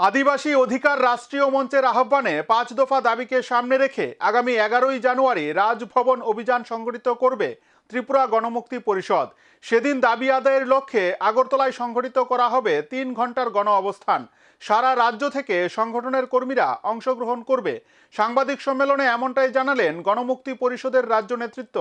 আদিবাসী অধিকার রাষ্ট্রীয় মঞ্চের আহ্বানে পাঁচ দফা দাবিকে সামনে রেখে আগামী এগারোই জানুয়ারি রাজভবন অভিযান সংগঠিত করবে ত্রিপুরা গণমুক্তি পরিষদ। সেদিন দাবি আদায়ের লক্ষ্যে আগরতলায় সংগঠিত করা হবে তিন ঘণ্টার গণ অবস্থান। সারা রাজ্য থেকে সংগঠনের কর্মীরা অংশগ্রহণ করবে। সাংবাদিক সম্মেলনে এমনটাই জানালেন গণমুক্তি পরিষদের রাজ্য নেতৃত্ব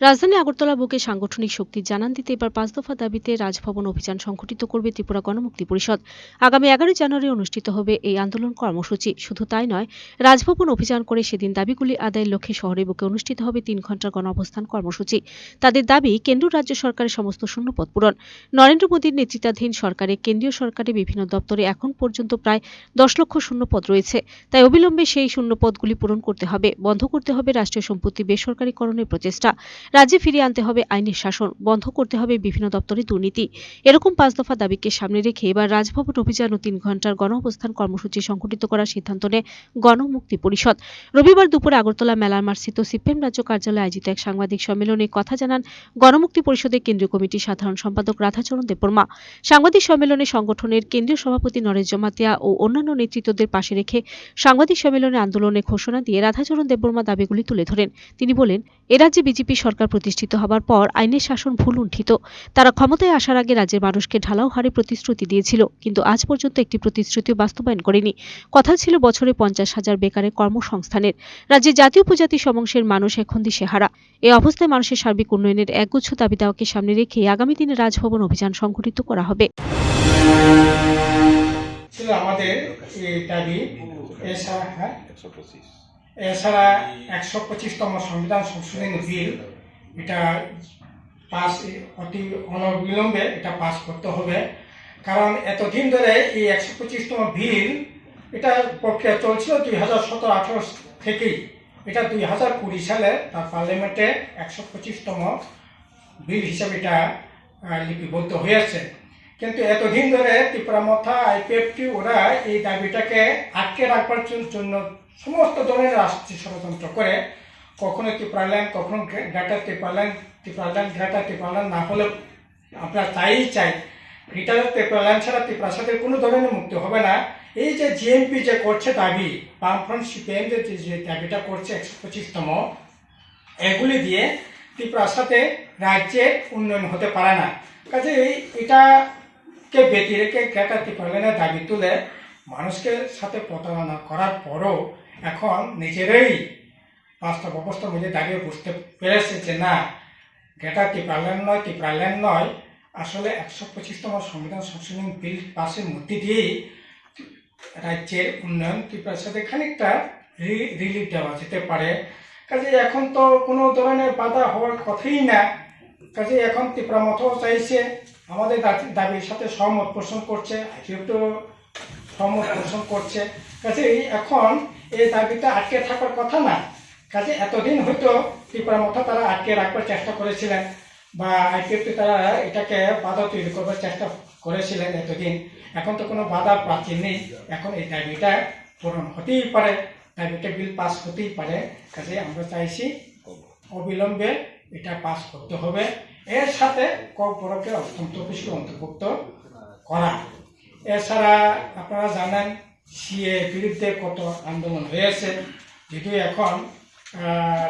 রাজধানী আগরতলা বুকে সাংগঠনিক শক্তির জানান দিতে এবার পাঁচ দফা দাবিতে রাজভবন অভিযান সংঘটিত করবে ত্রিপুরা গণমুক্তি পরিষদ। আগামী এগারোই জানুয়ারি অনুষ্ঠিত হবে এই আন্দোলন কর্মসূচি। শুধু তাই নয়, রাজভবন অভিযান করে সেদিন দাবিগুলি আদায়ের লক্ষ্যে শহরে বুকে অনুষ্ঠিত হবে তিন ঘণ্টার গণ অবস্থান কর্মসূচি। তাদের দাবি কেন্দ্র রাজ্য সরকারের সমস্ত শূন্যপদ পূরণ। নরেন্দ্র মোদীর নেতৃত্বাধীন সরকারে কেন্দ্রীয় সরকারের বিভিন্ন দপ্তরে এখন পর্যন্ত প্রায় দশ লক্ষ শূন্যপদ রয়েছে। তাই অবিলম্বে সেই শূন্যপদগুলি পূরণ করতে হবে। বন্ধ করতে হবে রাষ্ট্রীয় সম্পত্তি বেসরকারীকরণের প্রচেষ্টা। রাজ্যে ফিরিয়ে আনতে হবে আইনের শাসন, বন্ধ করতে হবে বিভিন্ন দপ্তরে দুর্নীতি। এরকম পাঁচ দফা দাবিকে সামনে রেখে এবার রাজভবন অভিযান ও তিন ঘণ্টার গণ অবস্থান কর্মসূচি সংঘটিত করার সিদ্ধান্ত নেয় গণমুক্তি পরিষদ। রবিবার দুপুরে আগরতলা মেলার মার্স্থিত সিপিএম রাজ্য কার্যালয়ে আয়োজিত এক সাংবাদিক সম্মেলনে কথা জানান গণমুক্তি পরিষদের কেন্দ্রীয় কমিটির সাধারণ সম্পাদক রাধাচরণ দেববর্মা। সাংবাদিক সম্মেলনে সংগঠনের কেন্দ্রীয় সভাপতি নরেশ জমাতিয়া ও অন্যান্য নেতৃত্বদের পাশে রেখে সাংবাদিক সম্মেলনে আন্দোলনের ঘোষণা দিয়ে রাধাচরণ দেববর্মা দাবিগুলি তুলে ধরেন। তিনি বলেন এরাজ্যে বিজেপি সরকার প্রতিষ্ঠিত হবার পর আইনের শাসন ভুল উণ্ঠিত তারা ক্ষমতায় আসার আগে রাজ্যের মানুষকে ঢালাও হারে প্রতিশ্রুতি দিয়েছিল কিন্তু আজ পর্যন্ত একটি প্রতিশ্রুতিও বাস্তবায়ন করেনি। কথা ছিল বছরে পঞ্চাশ হাজার বেকারের কর্মসংস্থানের। রাজ্যের জাতীয় উপজাতি সমংশের মানুষ এখন দিশেহারা এ অবস্থায় মানুষের সার্বিক উন্নয়নের একগুচ্ছ দাবি দেওয়াকে সামনে রেখে আগামী দিনে রাজভবন অভিযান সংঘটিত করা হবে। ছিল আমাদের দাবি এছাড়া হ্যাঁ? এছাড়া একশো পঁচিশতম সংবিধান সংশোধনী বিল এটা পাস, অতি অনবিলম্বে এটা পাস করতে হবে। কারণ এতদিন ধরে এই একশো পঁচিশতম বিল এটা প্রক্রিয়া চলছিল দুই হাজার সতেরো আঠারো থেকেই। এটা দুই হাজার কুড়ি সালে তার পার্লামেন্টে একশো পঁচিশতম বিল হিসাবে এটা লিপিবদ্ধ হয়েছে কিন্তু এতদিন ধরে ত্রিপুরা মথা আইপিএফটি ওরা এই দাবিটাকে আটকে রাখবার জন্য সমস্ত ধরনের রাষ্ট্রীয় ষড়যন্ত্র করে কখনো ত্রিপুরাল্যান্ড কখনো গ্রেটার ত্রিপুরাল্যান্ড ত্রিপুরাল্যান্ড গ্রেটার ত্রিপুরাল্যান্ড না হলে আমরা চাই চাই। গ্রেটার ত্রিপুরাল্যান্ড ছাড়া ত্রিপুরার সাথে কোনো ধরনের মুক্তি হবে না। এই যে জিএমপি যে করছে দাবি বামফ্রন্ট সিপিএম যে দাবিটা করছে একশো পঁচিশতম, এগুলি দিয়ে ত্রিপুরার সাথে রাজ্যের উন্নয়ন হতে পারে না। কাজে এই, এটাকে ব্যতি রেখে গ্রেটার ত্রিপুরাল্যান্ডের দাবি তুলে মানুষকে সাথে প্রতারণা করার পরও এখন নিজেরাই বাস্তব অবস্থা মধ্যে দাঁড়িয়ে বুঝতে পেরেছে যে, না গ্রেটার ত্রিপুরাল্যান্ড নয় ত্রিপুরাল্যান্ড নয়। আসলে একশো পঁচিশতম সংবিধান সংশোধন বিল পাশের মধ্যে দিয়েই রাজ্যের উন্নয়ন ত্রিপুরার সাথে খানিকটা রিলিফ দেওয়া যেতে পারে। কাজে এখন তো কোনো ধরনের বাধা হওয়ার কথাই না। কাজে এখন ত্রিপুরা মতো চাইছে, আমাদের দাবির সাথে সহমত পোষণ করছে যেহেতু সহমত পোষণ করছে। কাজে এখন এই দাবিটা আটকে থাকার কথা না। কাজে এতদিন হয়তো ত্রিপুরা মতো তারা আটকে রাখবার চেষ্টা করেছিলেন বা আইপিএফটি তারা এটাকে বাধা তৈরি করবার চেষ্টা করেছিলেন এতদিন। এখন তো কোনো বাধা প্রাচীন নেই। এখন এই দাবিটা পূরণ হতেই পারে, দাবিটা বিল পাস হতেই পারে। কাজে আমরা চাইছি অবিলম্বে এটা পাস করতে হবে। এর সাথে কক বড়কে অত্যন্ত বেশি অন্তর্ভুক্ত করা। এছাড়া আপনারা জানেন সিএ বিরুদ্ধে কত আন্দোলন হয়েছে। যদিও এখন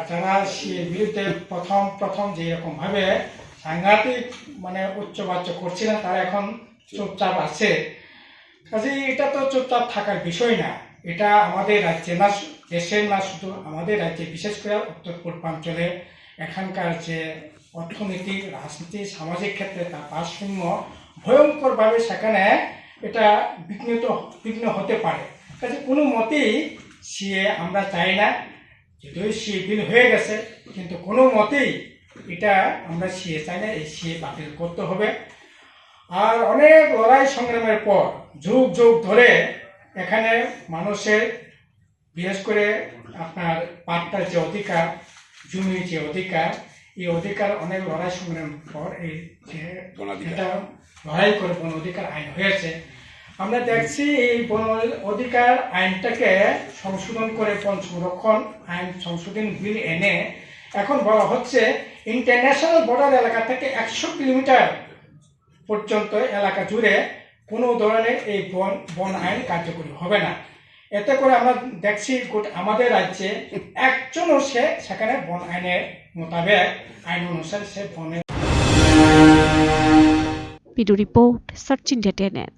যারা বিরুদ্ধে প্রথম প্রথম যে রকমভাবে সাংঘাতিক মানে উচ্চবাচ্য করছিলেন, তারা এখন চুপচাপ আছে। কাজে এটা তো চুপচাপ থাকার বিষয় না। এটা আমাদের রাজ্যে না শু- দেশের না, শুধু আমাদের রাজ্যে, বিশেষ করে উত্তর পূর্বাঞ্চলে। এখানকার যে অর্থনীতি, রাজনীতি, সামাজিক ক্ষেত্রে তার ভারসাম্য ভয়ঙ্করভাবে সেখানে এটা বিঘ্নিত, বিঘ্ন হতে পারে। কাজে কোনো মতেই সিএ আমরা চাই না। যদিও সিএ বিল হয়ে গেছে কিন্তু কোনো মতেই এটা আমরা সিএ চাই না এই সিএ বাতিল করতে হবে। আর অনেক লড়াই সংগ্রামের পর যুগ যুগ ধরে এখানে মানুষের বিশেষ করে আপনার পাট্টার যে অধিকার জমির যে অধিকার এই অধিকার অনেক লড়াই সংগ্রামের পর এই যে লড়াই করে বন অধিকার আইন হয়েছে আমরা দেখছি এই অধিকার আইনটাকে সংশোধন করে সংরক্ষণ আইন সংশোধন বিল এনে এখন বলা হচ্ছে ইন্টারন্যাশনাল বর্ডার এলাকা থেকে একশো কিলোমিটার পর্যন্ত এলাকা জুড়ে কোনো ধরনের এই বন বন আইন কার্যকরী হবে না। এতে করে আমরা দেখছি আমাদের রাজ্যে একজনও সে সেখানে বন আইনের মোতাবেক আইন অনুসারে সে বনে ভিডিও রিপোর্ট টেনেন